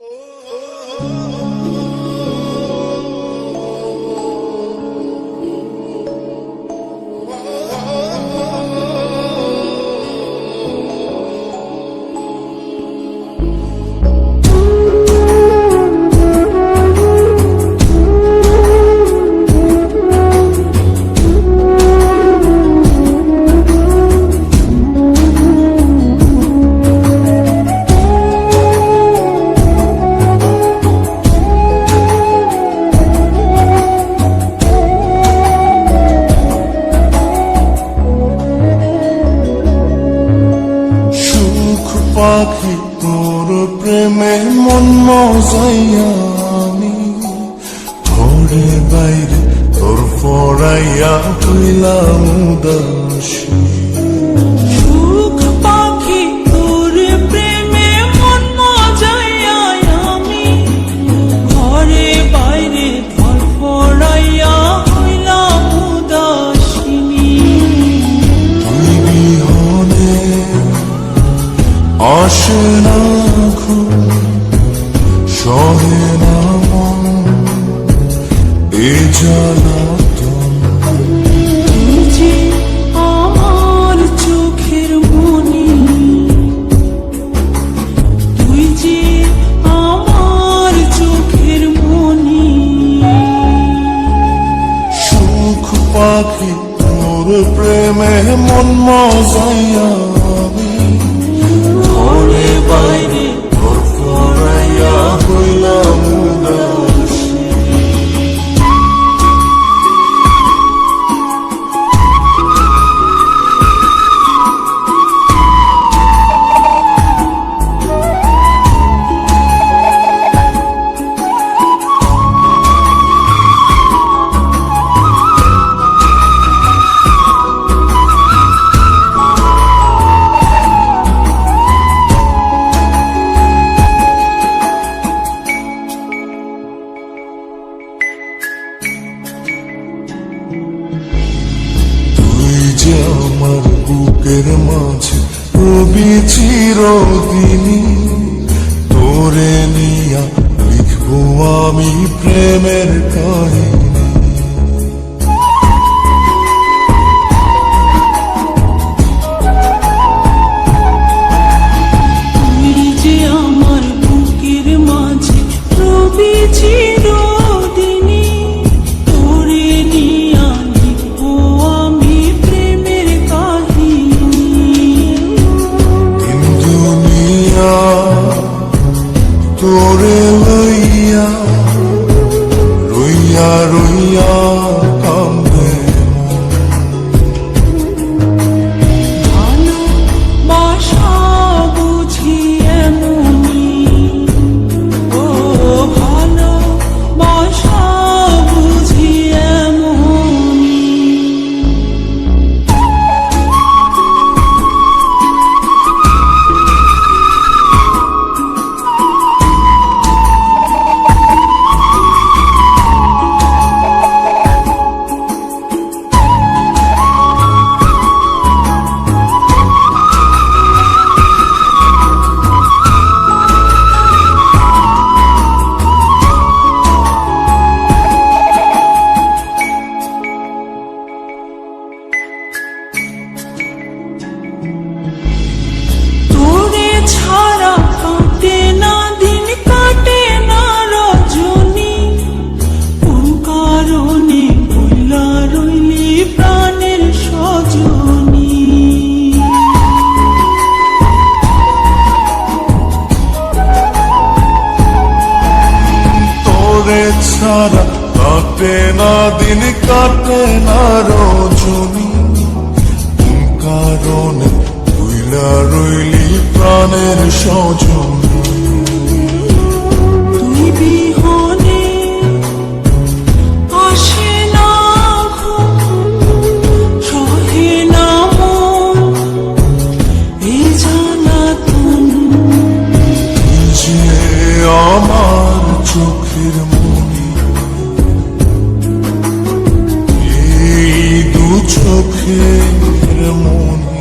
Oh! পাখি তোর প্রেমে মন মজাইয়া আমি ঘরে বাইরে তোর ফরাইয়া হইলাম উদাসী। আসে না ঘুম সহে না মন এ মনি মনি। সুখ পাখি তোর প্রেমে মন মজাইয়া। ঘরে বাইরে হইলাম। বুকের মাঝে কবি চিরদিনী তোরে নিয়া লিখব আমি প্রেমের কাহিনী। তোরে ছাড়া কাটে না দিন কাটে না রজনী। কোন কারণে তুইলা রইলি প্রাণের সজন? the moon.